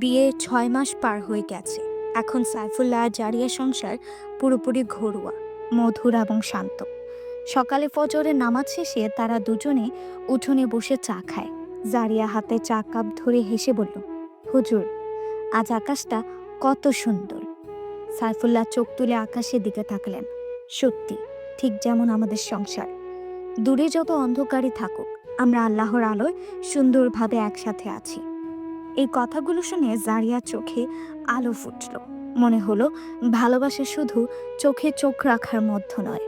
বিয়ে ছয় মাস পার হয়ে গেছে। এখন সাইফুল্লাহ জারিয়া সংসার পুরোপুরি ঘরোয়া, মধুর এবং শান্ত। সকালে ফজরে নামাজ শেষে তারা দুজনে উঠোনে বসে চা খায়। জারিয়া হাতে চা কাপ ধরে হেসে বলল, হুজুর, আজ আকাশটা কত সুন্দর। সাইফুল্লাহ চোখ তুলে আকাশের দিকে তাকলেন সত্যি, ঠিক যেমন আমাদের সংসার। দূরে যত অন্ধকারই থাকুক, আমরা আল্লাহর আলোয় সুন্দরভাবে একসাথে আছি। এই কথাগুলো শুনে জারিয়া চোখে আলো ফুটল। মনে হলো, ভালোবাসা শুধু চোখে চোখ রাখার মধ্য নয়,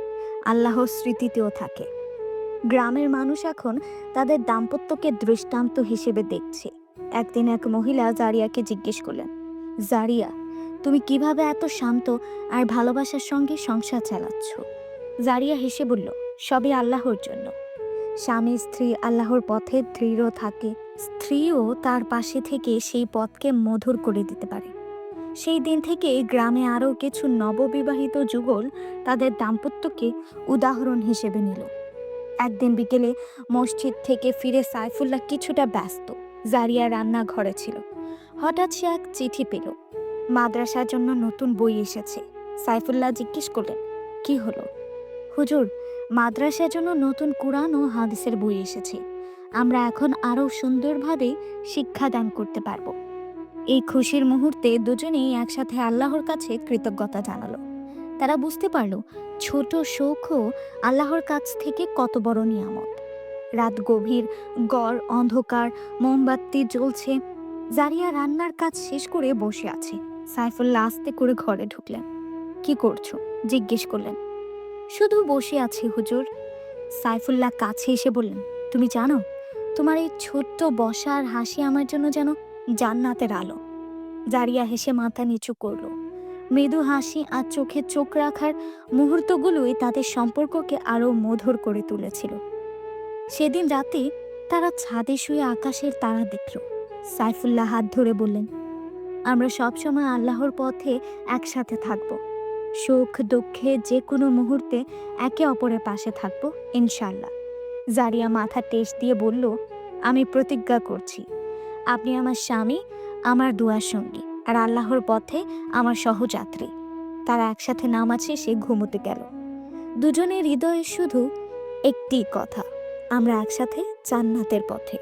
আল্লাহর স্মৃতিতেও থাকে। গ্রামের মানুষ এখন তাদের দাম্পত্যকে দৃষ্টান্ত হিসেবে দেখছে। একদিন এক মহিলা জারিয়াকে জিজ্ঞেস করলেন, জারিয়া তুমি কীভাবে এত শান্ত আর ভালোবাসার সঙ্গে সংসার চালাচ্ছ? জারিয়া হেসে বলল, সবই আল্লাহর জন্য। স্বামী, স্ত্রী আল্লাহর পথে দৃঢ় থাকে। স্ত্রীও তার পাশে থেকে সেই পথকে মধুর করে দিতে পারে। সেই দিন থেকে গ্রামে আরও কিছু নববিবাহিত যুগল তাদের দাম্পত্যকে উদাহরণ হিসেবে নিল। একদিন বিকেলে মসজিদ থেকে ফিরে সাইফুল্লাহ কিছুটা ব্যস্ত। জারিয়া রান্নাঘরে ছিল। হঠাৎ সে এক চিঠি পেল। মাদ্রাসার জন্য নতুন বই এসেছে। সাইফুল্লাহ জিজ্ঞেস করলেন, কি হলো? হুজুর, মাদ্রাসার জন্য নতুন কোরআন ও হাদিসের বই এসেছে। আমরা এখন আরও সুন্দরভাবে শিক্ষাদান করতে পারব। এই খুশির মুহূর্তে দুজনেই একসাথে আল্লাহর কাছে কৃতজ্ঞতা জানালো। তারা বুঝতে পারল, ছোট শৌকও আল্লাহর কাছ থেকে কত বড় নিয়ামত। রাত গভীর, গড় অন্ধকার, মোমবাতি জ্বলছে, জারিয়া রান্নার কাজ শেষ করে বসে আছে। সাইফুল্লাহ আস্তে করে ঘরে ঢুকলেন। কি করছ? জিজ্ঞেস করলেন। শুধু বসে আছি, হুজুর। সাইফুল্লাহ কাছে এসে বললেন, তুমি জানো, তোমার এই ছোট্ট বসা আর হাসি আমার জন্য যেন জান্নাতের আলো। জারিয়া হেসে মাথা নিচু করল। মৃদু হাসি আর চোখে চোখ রাখার মুহূর্তগুলোই তাদের সম্পর্ককে আরও মধুর করে তুলেছিল। সেদিন রাতে তারা ছাদে শুয়ে আকাশের তারা দেখল। সাইফুল্লাহ হাত ধরে বললেন আমরা সবসময় আল্লাহর পথে একসাথে থাকব। সুখ, দুঃখে যে কোনো মুহূর্তে একে অপরের পাশে থাকব ইনশাল্লাহ জারিয়া মাথা টেস দিয়ে বলল, আমি প্রতিজ্ঞা করছি। আপনি আমার স্বামী, আমার দুয়ার সঙ্গী, আর আল্লাহর পথে আমার সহযাত্রী। তারা একসাথে নামাজ শেষে ঘুমোতে গেল। দুজনের হৃদয়ে শুধু একটি কথা, আমরা একসাথে জান্নাতের পথে।